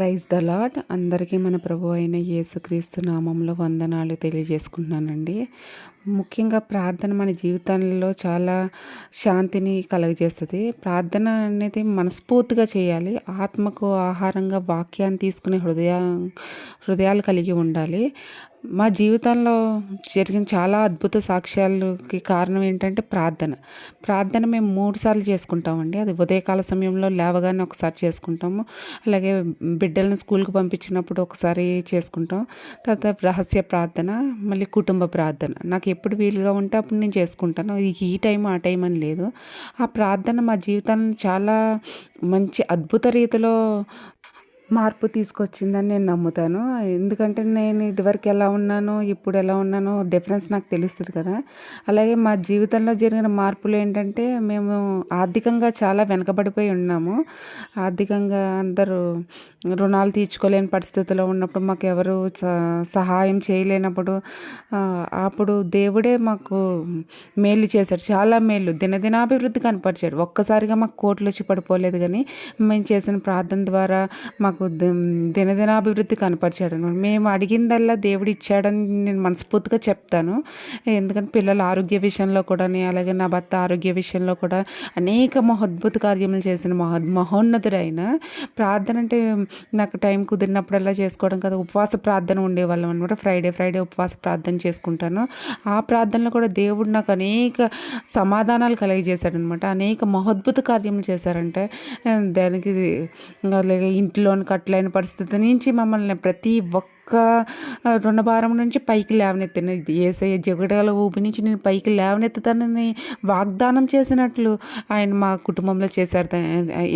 Praise the lord అందరికీ మన ప్రభు అయిన యేసుక్రీస్తు నామంలో వందనాలు తెలియజేసుకుంటున్నానండి. ముఖ్యంగా ప్రార్థన మన జీవితాల్లో చాలా శాంతిని కలుగజేస్తుంది. ప్రార్థన అనేది మనస్ఫూర్తిగా చేయాలి. ఆత్మకు ఆహారంగా వాక్యాన్ని తీసుకునే హృదయ హృదయాలు కలిగి ఉండాలి. మా జీవితంలో జరిగిన చాలా అద్భుత సాక్ష్యాలకి కారణం ఏంటంటే ప్రార్థన. ప్రార్థన మేము మూడు సార్లు చేసుకుంటామండి. అది ఉదయకాల సమయంలో లేవగానే ఒకసారి చేసుకుంటాము. అలాగే బిడ్డలను స్కూల్కి పంపించినప్పుడు ఒకసారి చేసుకుంటాం. తర్వాత రహస్య ప్రార్థన మళ్ళీ కుటుంబ ప్రార్థన. నాకు ఎప్పుడు వీలుగా ఉంటే అప్పుడు నేను చేసుకుంటాను. ఈ టైం ఆ టైం అని లేదు. ఆ ప్రార్థన మా జీవితాన్ని చాలా మంచి అద్భుత రీతిలో మార్పు తీసుకొచ్చిందని నేను నమ్ముతాను. ఎందుకంటే నేను ఇదివరకు ఎలా ఉన్నానో ఇప్పుడు ఎలా ఉన్నానో డిఫరెన్స్ నాకు తెలుస్తుంది కదా. అలాగే మా జీవితంలో జరిగిన మార్పులు ఏంటంటే మేము ఆర్థికంగా చాలా వెనకబడిపోయి ఉన్నాము. ఆర్థికంగా అందరూ రుణాలు తీర్చుకోలేని పరిస్థితిలో ఉన్నప్పుడు మాకు ఎవరు సహాయం చేయలేనప్పుడు అప్పుడు దేవుడే మాకు మేలు చేశాడు. చాలా మేలు. దినదినాభివృద్ధి కనపరిచాడు. ఒక్కసారిగా మాకు కోట్లు వచ్చి పడిపోలేదు కానీ మేము చేసిన ప్రార్థన ద్వారా మాకు మాకు దినదినాభివృద్ధి కనపరిచాడు అనమాట. మేము అడిగిందల్లా దేవుడు ఇచ్చాడని నేను మనస్ఫూర్తిగా చెప్తాను. ఎందుకంటే పిల్లల ఆరోగ్య విషయంలో కూడా అలాగే నా భర్త ఆరోగ్య విషయంలో కూడా అనేక మహోద్భుత కార్యములు చేసిన మహో మహోన్నతుడైన. ప్రార్థన అంటే నాకు టైం కుదిరినప్పుడల్లా చేసుకోవడం కదా ఉపవాస ప్రార్థన ఉండేవాళ్ళం అనమాట. ఫ్రైడే ఫ్రైడే ఉపవాస ప్రార్థన చేసుకుంటాను. ఆ ప్రార్థనలో కూడా దేవుడు నాకు అనేక సమాధానాలు కలిగజేశాడనమాట. అనేక మహోద్భుత కార్యములు చేశారంటే దానికి అలాగే ఇంట్లోని కట్టలేని పరిస్థితి నుంచి మమ్మల్ని ప్రతి ఒక్క రుణ భారం నుంచి పైకి లేవనెత్తిన ఏసయ్య జగడాల ఊపి నుంచి నేను పైకి లేవనెత్తుతానని వాగ్దానం చేసినట్లు ఆయన మా కుటుంబంలో చేశారు.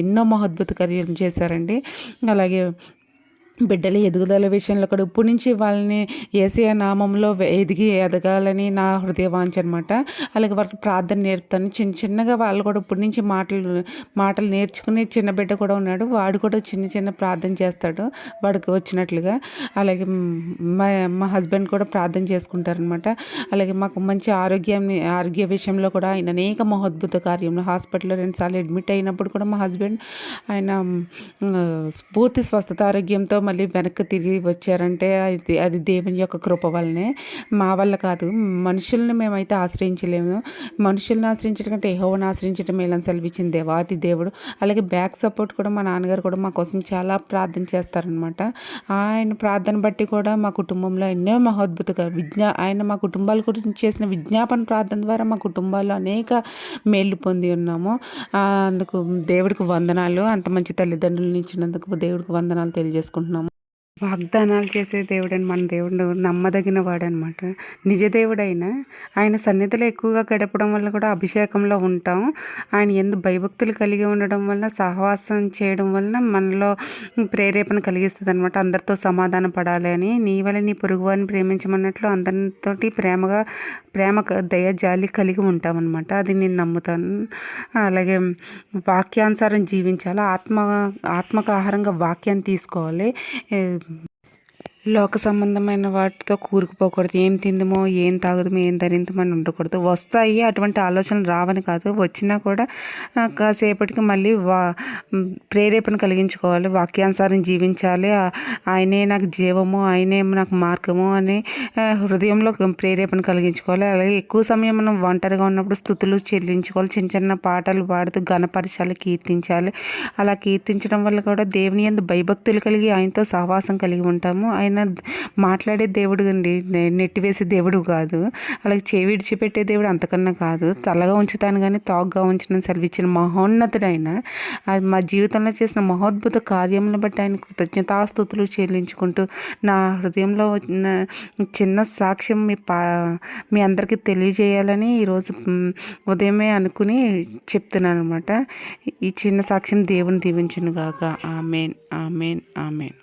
ఎన్నో మహద్భుత కార్యం చేశారండి. అలాగే బిడ్డల ఎదుగుదల విషయంలో కూడా ఇప్పటి నుంచి వాళ్ళని ఏసీయ నామంలో ఎదిగి ఎదగాలని నా హృదయ వాంచ అనమాట అలాగే వాళ్ళకి ప్రార్థన నేర్పుతాను. చిన్న చిన్నగా వాళ్ళు కూడా ఇప్పటి నుంచి మాటలు మాటలు నేర్చుకుని చిన్న బిడ్డ కూడా ఉన్నాడు. వాడు కూడా చిన్న చిన్న ప్రార్థన చేస్తాడు. వాడికి వచ్చినట్లుగా. అలాగే మా మా హస్బెండ్ కూడా ప్రార్థన చేసుకుంటారనమాట అలాగే మాకు మంచి ఆరోగ్యాన్ని ఆరోగ్య విషయంలో కూడా ఆయన అనేక మహోద్భుత కార్యంలో హాస్పిటల్లో రెండుసార్లు అడ్మిట్ అయినప్పుడు కూడా మా హస్బెండ్ ఆయన పూర్తి స్వస్థత ఆరోగ్యంతో మళ్ళీ వెనక్కి తిరిగి వచ్చారంటే అది అది దేవుని యొక్క కృప వల్లనే. మా వల్ల కాదు. మనుషుల్ని మేమైతే ఆశ్రయించలేము. మనుషుల్ని ఆశ్రయించడం కంటే ఎహోవని ఆశ్రయించడం మేలని సెలవిచ్చింది అది దేవుడు. అలాగే బ్యాక్ సపోర్ట్ కూడా మా నాన్నగారు కూడా మా కోసం చాలా ప్రార్థన చేస్తారనమాట ఆయన ప్రార్థన బట్టి కూడా మా కుటుంబంలో ఎన్నో మహోద్భుత విజ్ఞా ఆయన మా కుటుంబాల గురించి చేసిన విజ్ఞాపన ప్రార్థన ద్వారా మా కుటుంబాల్లో అనేక మేళ్ళు పొంది ఉన్నాము. అందుకు దేవుడికి వందనాలు. అంత మంచి తల్లిదండ్రులను ఇచ్చినందుకు దేవుడికి వందనాలు తెలియజేసుకుంటున్నాను వాగ్దానాలు చేసే దేవుడని మన దేవుడు నమ్మదగిన వాడు నిజ దేవుడైన ఆయన సన్నిధిలో ఎక్కువగా గడపడం వల్ల కూడా అభిషేకంలో ఉంటాం. ఆయన ఎందు భయభక్తులు కలిగి ఉండడం వల్ల సహవాసం చేయడం వల్ల మనలో ప్రేరేపణ కలిగిస్తుంది అనమాట అందరితో సమాధాన పడాలి అని నీ వల్ల నీ పొరుగువారిని ప్రేమించమన్నట్లు అందరితోటి ప్రేమగా ప్రేమ దయ జాలి కలిగి ఉంటామన్నమాట. అది నేను నమ్ముతాను. అలాగే వాక్యానుసారం జీవించాలి. ఆత్మ ఆత్మక ఆహారంగా వాక్యాన్ని తీసుకోవాలి. లోక సంబంధమైన వాటితో కూరుకుపోకూడదు. ఏం తిందమో ఏం తాగుదమో ఏం ధరిందమని ఉండకూడదు. వస్తాయి అటువంటి ఆలోచనలు రావని కాదు. వచ్చినా కూడా కాసేపటికి మళ్ళీ వా ప్రేరేపణ కలిగించుకోవాలి. వాక్యానుసారం జీవించాలి. ఆయనే నాకు జీవము ఆయనే నాకు మార్గము అని హృదయంలో ప్రేరేపణ కలిగించుకోవాలి. అలాగే ఎక్కువ సమయం మనం ఒంటరిగా ఉన్నప్పుడు స్థుతులు చెల్లించుకోవాలి. చిన్న చిన్న పాటలు పాడుతూ గణపరచాలి కీర్తించాలి. అలా కీర్తించడం వల్ల కూడా దేవుని ఎందు భయభక్తులు కలిగి ఆయనతో సహవాసం కలిగి ఉంటాము. ఆయన ఆయన మాట్లాడే దేవుడు అండి నెట్టివేసే దేవుడు కాదు. అలాగే చేయి విడిచిపెట్టే దేవుడు అంతకన్నా కాదు. తలగా ఉంచుతాను కానీ తాగ్గా ఉంచిన సెలవిచ్చిన మహోన్నతుడైన అది మా జీవితంలో చేసిన మహోద్భుత కార్యములను బట్టి ఆయన కృతజ్ఞతాస్థుతులు చెల్లించుకుంటూ నా హృదయంలో వచ్చిన చిన్న సాక్ష్యం మీ పా మీ అందరికీ తెలియజేయాలని ఈరోజు ఉదయమే అనుకుని చెప్తున్నాను అనమాట ఈ చిన్న సాక్ష్యం దేవుని దీవించను గాక. Amen amen amen.